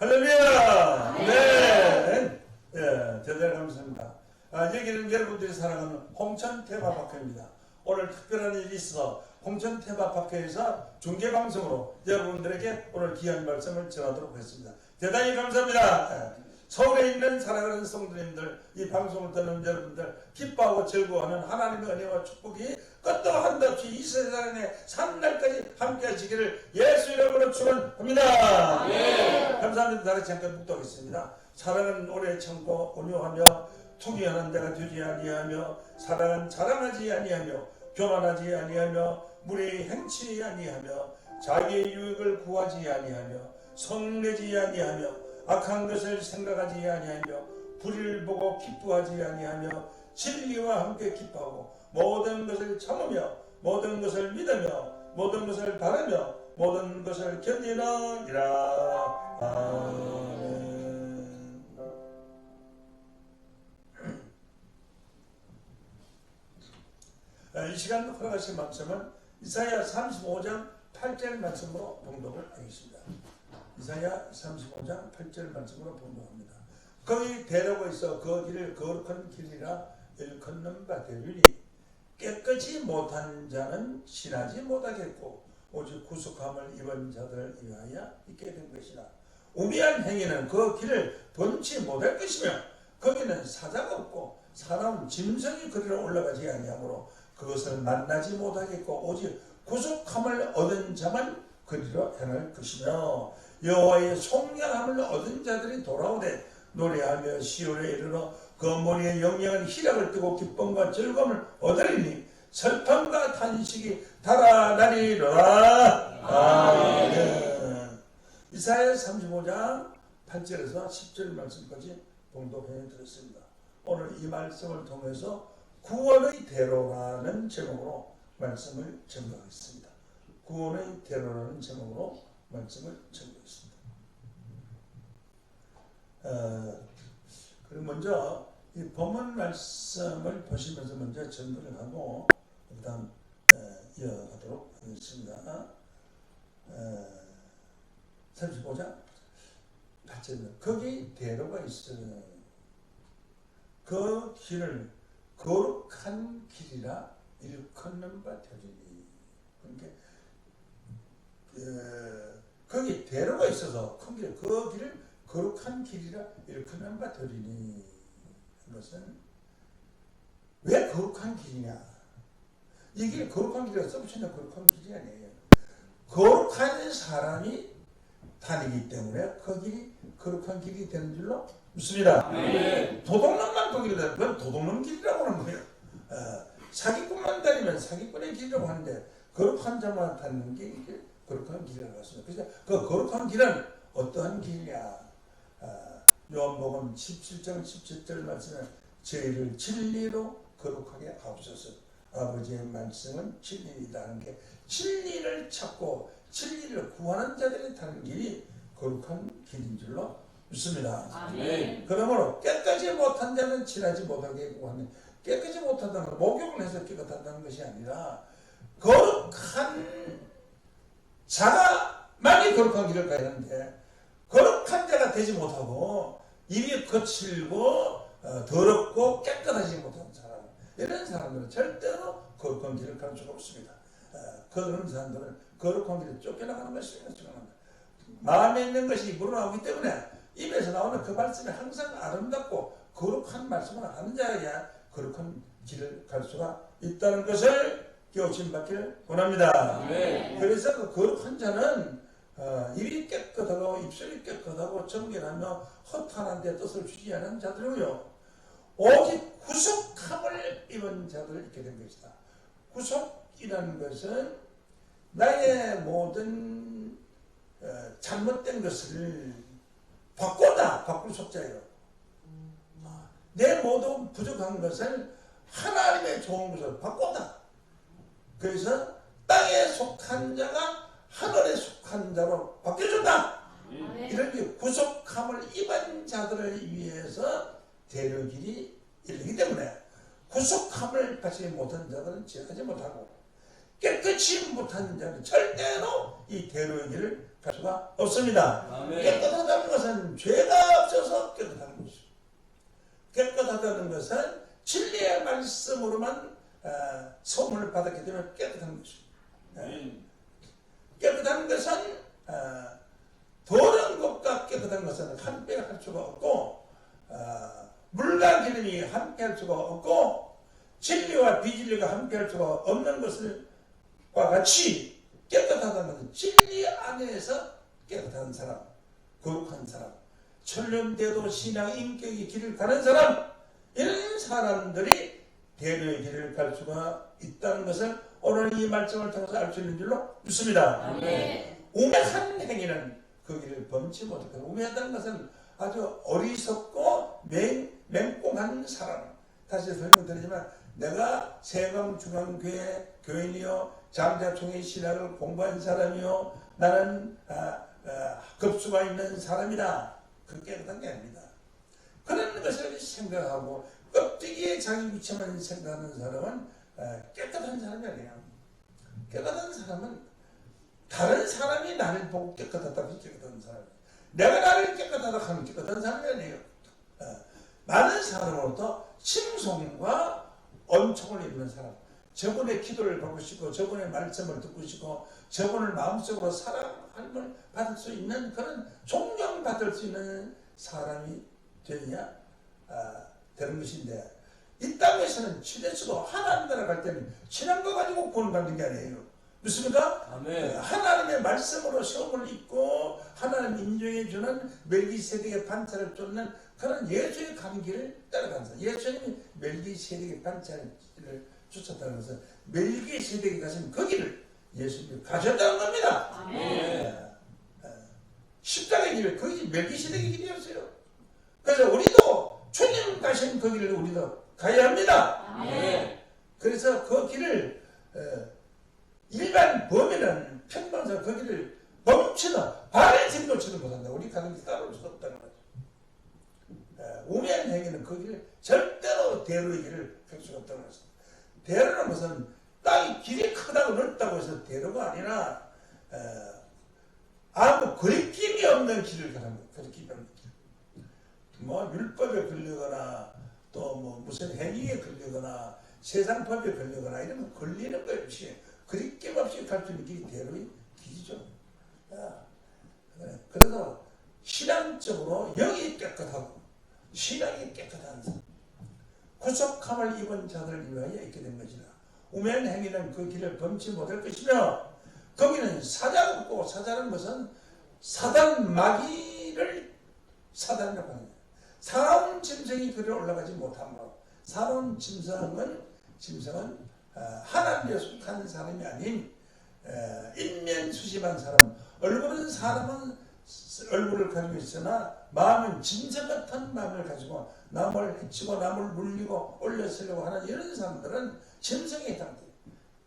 할렐루야! 네! 예, 대단히 감사합니다. 아, 여기는 여러분들이 사랑하는 홍천 테마파크입니다. 오늘 특별한 일이 있어서 홍천 테마파크에서 중계방송으로 여러분들에게 오늘 귀한 말씀을 전하도록 하겠습니다. 대단히 감사합니다. 예. 서울에 있는 사랑하는 성도님들, 이 방송을 듣는 여러분들, 기뻐하고 즐거워하는 하나님의 은혜와 축복이 끝도 없이 이 세상에 산 날까지 함께 하시기를 예수 이름으로 축원합니다. 감사합니다. 다 같이 함께 묵도하겠습니다. 사랑은 오래 참고 온유하며 투기하는 자가 되지 아니하며 사랑은 자랑하지 아니하며 교만하지 아니하며 무례히 행치 아니하며 자기의 유익을 구하지 아니하며 성내지 아니하며 악한 것을 생각하지 아니하며 불의를 보고 기뻐하지 아니하며 진리와 함께 기뻐하고 모든 것을 참으며 모든 것을 믿으며 모든 것을 바라며 모든 것을 견디느니라 아멘 아, 이 시간 허락하신 말씀은 이사야 35장 8절 말씀으로 봉독을 하겠습니다. 이사야 35장 8절 말씀으로 봉독합니다. 거기 대로가 있어 그 길을 거룩한 길이라 일컫는 바 되리니 깨끗이 못한 자는 신하지 못하겠고 오직 구속함을 입은 자들을 위하여 있게 된 것이라. 우미한 행위는 그 길을 번치 못할 것이며 거기는 사자가 없고 사나운 짐승이 그리로 올라가지 아니하므로 그것을 만나지 못하겠고 오직 구속함을 얻은 자만 그리로 행할 것이며 여호와의 송량함을 얻은 자들이 돌아오되 노래하며 시온에 이르러 그 머리에 영영한 희락을 뜨고 기쁨과 즐거움을 얻으리니 슬픔과 탄식이 달아나리로라. 아멘. 이사야 35장 8절에서 10절 말씀까지 봉독해 드렸습니다. 오늘 이 말씀을 통해서 구원의 대로라는 제목으로 말씀을 전가하겠습니다. 구원의 대로라는 제목으로 말씀을 전하겠습니다. 어, 그리고 먼저 이 본문 말씀을 보시면서 먼저 전도를 하고 그다음 어, 이어가도록 하겠습니다. 어, 35장 8절 거기 대로가 있어요. 그 길을 거룩한 길이라 일컫는 바 되리니 그러니까 그, 거기 대로가 있어서 큰 길, 그 길을 거룩한 길이라 일컫는 바 되리니 그 것은 왜 거룩한 길이냐? 이길 거룩한 길이라 써붙이는 거룩한 길이 아니에요. 거룩한 사람이 다니기 때문에 그 길이 거룩한 길이 되는 줄로 믿습니다. 도둑놈만 그 길이 되는 건 도둑놈 길이라고 하는 거예요. 어, 사기꾼만 다니면 사기꾼의 길이라고 하는데 거룩한 자만 다니는 게 이게 거룩한 길이라고 했습니다. 그래서 그 거룩한 길은 어떠한 길이냐? 아, 요한복음 17장 17절 말씀에 저희를 진리로 거룩하게 하옵소서. 아버지의 말씀은 진리이다 하는 게 진리를 찾고 진리를 구하는 자들이 타는 길이 거룩한 길인 줄로 믿습니다. 아멘. 그러므로 깨끗이 못한 자는 친하지 못하게 구하는 깨끗이 못한다는 건 목욕을 해서 깨끗하다는 것이 아니라 거룩한 자가만이 거룩한 길을 가야 하는데 되지 못하고 입이 거칠고 어, 더럽고 깨끗하지 못한 사람 이런 사람들은 절대로 거룩한 길을 갈 수가 없습니다. 어, 그런 사람들은 거룩한 길에 쫓겨나가는 것입니다. 마음에 있는 것이 물어나오기 때문에 입에서 나오는 그 말씀이 항상 아름답고 거룩한 말씀을 하는 자야 거룩한 길을 갈 수가 있다는 것을 깨우침 받기를 원합니다. 아멘. 그래서 그 거룩한 자는 어, 입이 깨끗하고 입술이 깨끗하고 정결하며 허탄한 데 뜻을 주지 않은 자들이요 오직 구속함을 입은 자들을 입게 된 것이다. 구속이라는 것은 나의 모든 어, 잘못된 것을 바꾸다 바꿀 속자예요. 내 모든 부족한 것을 하나님의 좋은 것을 바꾸다. 그래서 땅에 속한 자가 하늘에 속한 자로 바뀌어준다. 이런 게 구속함을 입은 자들을 위해서 대려길이 이르기 때문에 구속함을 받지 못한 자들은 지나지 못하고 깨끗이 못한 자는 절대로 이 대로의 길을 갈 수가 없습니다. 깨끗하다는 것은 죄가 없어서 깨끗한 것이고 깨끗하다는 것은 진리의 말씀으로만 어, 소문을 받았기 때문에 깨끗한 것이고 아멘. 깨끗한 것은 어, 더러운 것과 깨끗한 것은 함께 할 수가 없고 어, 물과 기름이 함께 할 수가 없고 진리와 비진리가 함께 할 수가 없는 것과 같이 깨끗하다는 것은 진리 안에서 깨끗한 사람, 거룩한 사람, 천년대도 신앙 인격의 길을 가는 사람 이런 사람들이 대로의 길을 갈 수가 있다는 것을 오늘 이 말씀을 통해서 알 수 있는 줄로 믿습니다. 우매한 행위는 그 길을 범치 못했다. 우매하다는 것은 아주 어리석고 맹, 맹꽁한 사람. 다시 설명드리지만 내가 세강중앙교회 교인이요 장자총회 신학을 공부한 사람이요 나는 아, 아, 급수가 있는 사람이다. 그렇게 깨끗한 게 아닙니다. 그런 것을 생각하고 껍데기에 자기 위치만 생각하는 사람은 아, 깨끗한 사람이 아니에요. 깨끗한 사람은 다른 사람이 나를 보고 깨끗하다고 깨끗한 사람. 내가 나를 깨끗하다고 하면 깨끗한 사람이 아니에요. 어, 많은 사람으로부터 칭송과 언총을 입는 사람. 저분의 기도를 받고 싶고 저분의 말씀을 듣고 싶고 저분을 마음속으로 사랑함을 받을 수 있는 그런 존경받을 수 있는 사람이 되냐 아, 되는 것인데 이 땅에서는 친해서도 하나님 나라 갈 때는 친한 거 가지고 구원 받는 게 아니에요. 믿습니까? 아멘. 하나님의 말씀으로 시험을 입고 하나님 인정해 주는 멜기세덱의 반차를 쫓는 그런 예수의 감기를 사람. 예수님이 멜기세덱의 반차를 쫓았다는 것은 멜기세덱이 가신 그 길을 예수님이 가셨다는 겁니다. 아멘. 예, 예. 십자가의 길을 그 길이 멜기세덱의 길이었어요. 그래서 우리도 주님 가신 그 길을 우리도 가야 합니다. 아멘. 그래서 그 길을 어, 일반 범인은 평범사 그 길을 멈추는 발을 뒷놓치는 못한다. 우리 가는 길 따라올 수 없다는 거죠. 어, 우매한 행위는 그 길을 절대로 대로의 길을 갈 수가 없다는 거죠. 대로는 무슨 땅이 길이 크다고 넓다고 해서 대로가 아니라 어, 아무 거리낌이 없는 길을 가는 거예요. 거리낌이 없는 길. 뭐 율법에 걸리거나 또 뭐 무슨 행위에 걸리거나 세상법에 걸리거나 이러면 걸리는 거 없이 그립낌 없이 갈수 있는 길이 대로의 길이죠. 야, 그래. 그래서 신앙적으로 영이 깨끗하고 신앙이 깨끗한 사람 구속함을 입은 자들을 위하여 있게 된 것이라 우매한 행위는 그 길을 범치 못할 것이며 거기는 사자가 없고 사자는 것은 사단 마귀를 사단이라고 거예요. 사나운 짐승이 그리 올라가지 못하므로 사나운 짐승은 짐승은 어, 하나님에 속한 사람이 아닌 어, 인면 수심한 사람 얼굴은 사람은 얼굴을 가지고 있으나 마음은 짐승 같은 마음을 가지고 남을 해치고 남을 물리고 올려쓰려고 하는 이런 사람들은 짐승에 해당돼요.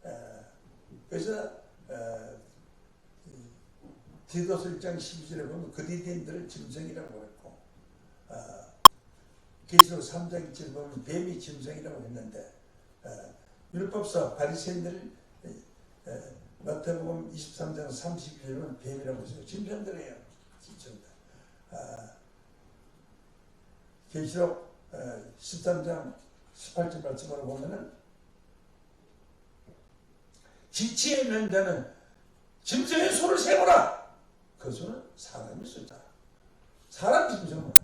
어, 그래서 어, 디도서 1장 12절에 보면 그디딘들을 짐승이라고 그랬고 어, 계시록 3장 1절 보면 뱀이 짐승이라고 했는데 어, 율법서 바리새인들 어, 마태복음 23장 32절은 뱀이라고 했어요. 짐승들이에요. 짐승들. 아, 계시록 어, 13장 18절 말씀으로 보면은 지치에 있는 자는 짐승의 수를 세보라. 그 수는 사람의 숫자. 사람 짐승은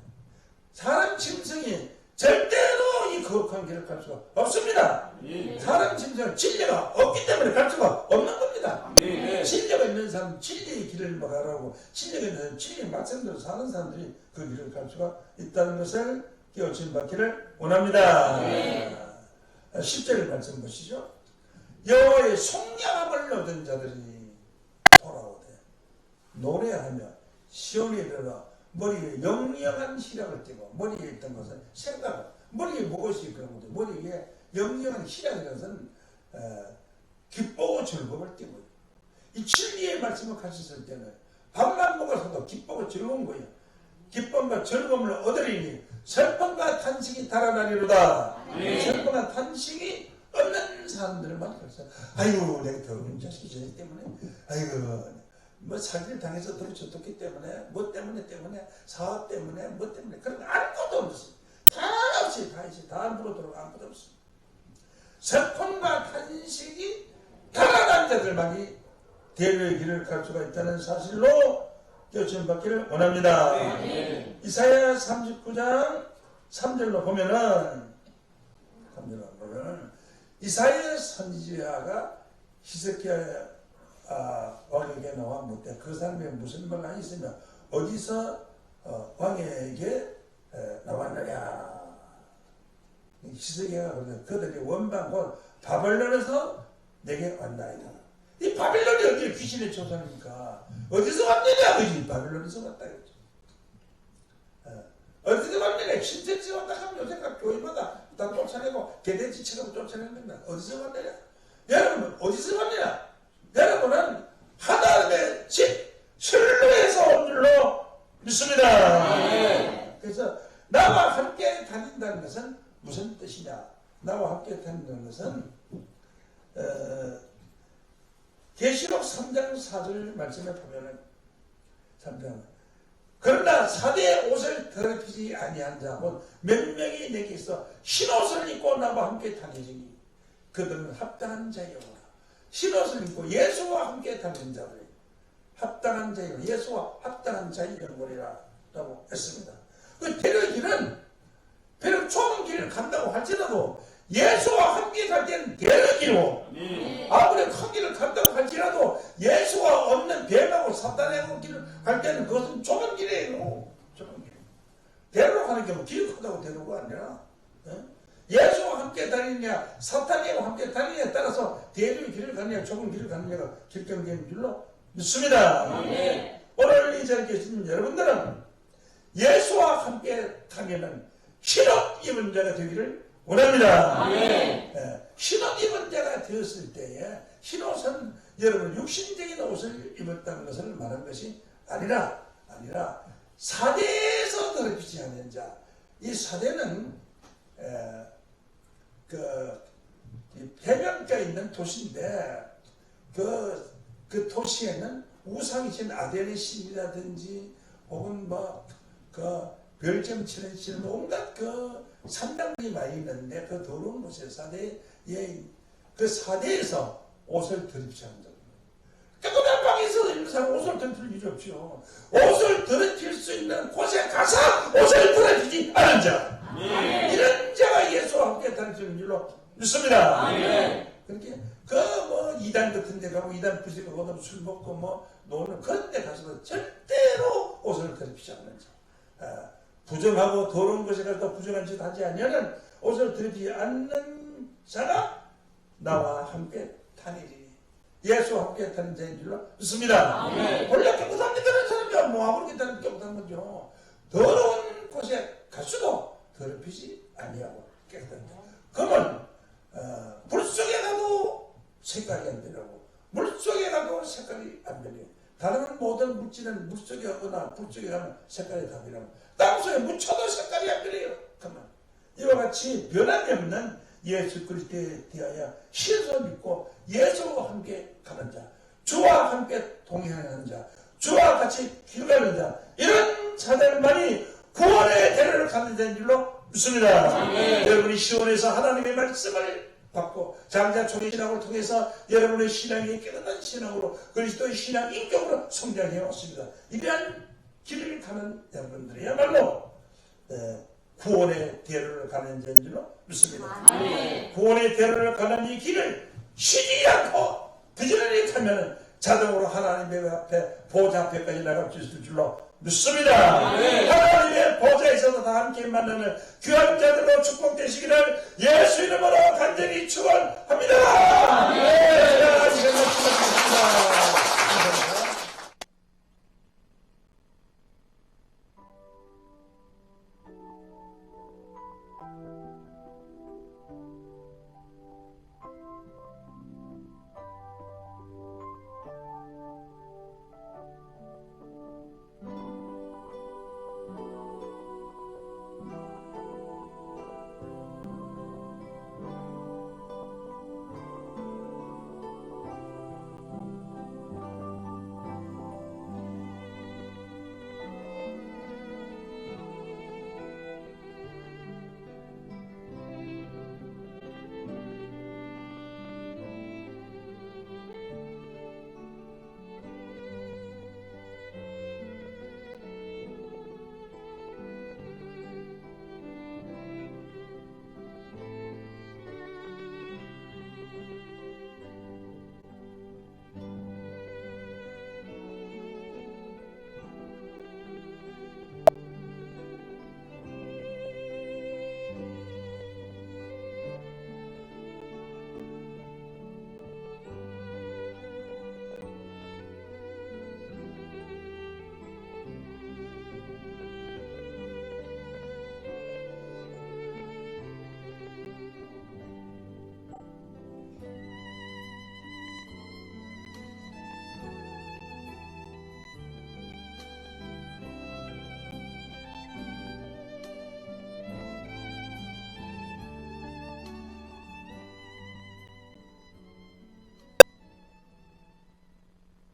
사람 짐승이 절대로 이 거룩한 길을 갈 수가 없습니다. 아멘. 사람 짐승은 진리가 없기 때문에 갈 수가 없는 겁니다. 아멘. 진리가 있는 사람 진리의 길을 말하라고 진리가 있는 사람 진리의 말씀대로 사는 사람들이 그 길을 갈 수가 있다는 것을 깨우친 받기를 원합니다. 네. 10절 말씀 보시죠. 여호와의 속량함을 얻은 자들이 돌아오되 노래하며 시온에 들어가 머리에 영영한 희락을 띠고 머리에 있던 것은 생각 머리에 무엇이 그런 것도 머리에 영영한 희락이라는 것은 어, 기쁘고 즐거움을 띠고 이 진리의 말씀을 가졌을 때는 밥만 먹어서도 기쁘고 즐거운 거예요. 기쁨과 즐거움을 얻으리니 슬픔과 탄식이 달아나리로다. 네. 슬픔과 탄식이 없는 사람들만 그래서 아이고 내가 더러운 자식이 저기 때문에 아이고 뭐 사기를 당해서 들어쳤기 때문에 뭐 때문에 때문에 사업 때문에 뭐 때문에 그런 거 아무것도 없어. 다 없이 다 있이 다 들어가 아무것도 없어. 세폰과 탄식이 가난한 자들만이 대를 길을 갈 수가 있다는 사실로 교체받기를 원합니다. 이사야 39장 3절로 보면은 3절로 보면은 이사야 선지자가 히스기야 아, 왕에게 나와 묻되 그 사람이 무슨 말을 있으며 어디서 어, 왕에게 에, 나왔느냐. 히스기야가 그러되 그들이 원방 곧 바벨론에서 내게 왔나이다. 이 바벨론이 어디 귀신의 조상입니까? 어디서 왔느냐? 그지? 바벨론에서 왔다 그랬죠. 어, 어디서 왔느냐? 신천지 왔다 하면 요새 각 교회마다 다 쫓아내고 개돼지처럼 쫓아냅니다 어디서 왔느냐? 여러분 어디서 왔느냐 여러분은 하나님의 집 실로에서 온 줄로 믿습니다. 그래서 나와 함께 다닌다는 것은 무슨 뜻이냐? 나와 함께 다닌다는 것은 어, 계시록 3장 4절 말씀에 보면은 3장 그러나 사대의 옷을 더럽히지 아니한 자곧 몇 명이 내게 있어 흰옷을 입고 나와 함께 다니니 그들은 합당한 자이 흰옷을 입고 예수와 함께 다니는 자들이 합당한 자이오 예수와 합당한 자이오리라 라고 했습니다. 그 대려기는 비록 좁은 길을 간다고 할지라도 예수와 함께 갈 때는 대려기로 아무리 큰 길을 간다고 할지라도 예수와 없는 뱀하고 사탄의 길을 갈 때는 그것은 좁은 길이에요. 좁은 길. 대로 가는 게뭐 길이 크다고 대로가 아니라 어? 예수와 함께 다니냐 사탄이와 함께 다니냐에 따라서 대륙의 길을 가느냐 좁은 길을 가느냐가 결정되는 줄로 믿습니다. 오늘 이 자리에 계신 여러분들은 예수와 함께 다니는 신옷 입은 자가 되기를 원합니다. 예, 신옷 입은 자가 되었을 때에 흰옷은 여러분 육신적인 옷을 입었다는 것을 말한 것이 아니라 아니라 사대에서 더럽히지 않는 자. 이 사대는 에, 그이 해변가에 있는 도시인데 그, 그 도시에는 우상이신 아델의 신이라든지 혹은 뭐그 별점 치는 신 온갖 그 산당들이 많이 있는데 그 더러운 곳에 사대에 그 사대에서 옷을 더럽히지 않는다. 깨끗한 방에서 사람 옷을 더럽힐 일이 없죠. 옷을 더럽힐 수 있는 곳에 가서 옷을 더럽히지 않은 자. 이런 함께 다니는 줄로 믿습니다. 그렇게 그뭐 이단 같은 데 가고 이단 부지고 거기서 술 먹고 뭐 노는 그런 데 가서도 절대로 옷을 더럽히지 않는 자. 아, 부정하고 더러운 것에 가서 부정한 짓 하지 아니하는 옷을 더럽히지 않는 자가 나와 함께 다니리. 예수와 함께 다니는 자인 줄로 믿습니다. 원래 깨끗한 데 다니는 사람이 뭐 아무렇게 다니는 깨끗한 거죠. 더러운 곳에 갈수도 더럽히지 아니하고. 그러면 어, 물 속에 가도 색깔이 안 변하고 물 속에 가도 색깔이 안 변해요. 다른 모든 물질은 물 속에 가거나 불 속에 가면 색깔이 다 변하고 땅 속에 묻혀도 색깔이 안 변해요. 그러면 이와 같이 변함이 없는 예수 그리스도에 대하여 신을 믿고 예수와 함께 가는 자, 주와 함께 동행하는 자, 주와 같이 길가는 자, 이런 자들만이 구원의 대로를 가는 자인 줄로 믿습니다. 여러분이 시원해서 하나님의 말씀을 받고 장자 총의 신앙을 통해서 여러분의 신앙이 깨끗한 신앙으로 그리스도의 신앙 인격으로 성장해 왔습니다. 이러한 길을 가는 여러분들이야말로 에, 구원의 대로를 가는 자인 줄로 믿습니다. 구원의 대로를 가는 이 길을 쉬지 않고 부지런히 가면 자동으로 하나님의 앞에 보좌 앞에까지 나갈 수 있을 줄로 믿습니다. 하나님의 보좌에서도 다 함께 만나는 귀한 자들로 축복되시기를 예수 이름으로 간절히 축원합니다. 네, 시간 마치겠습니다.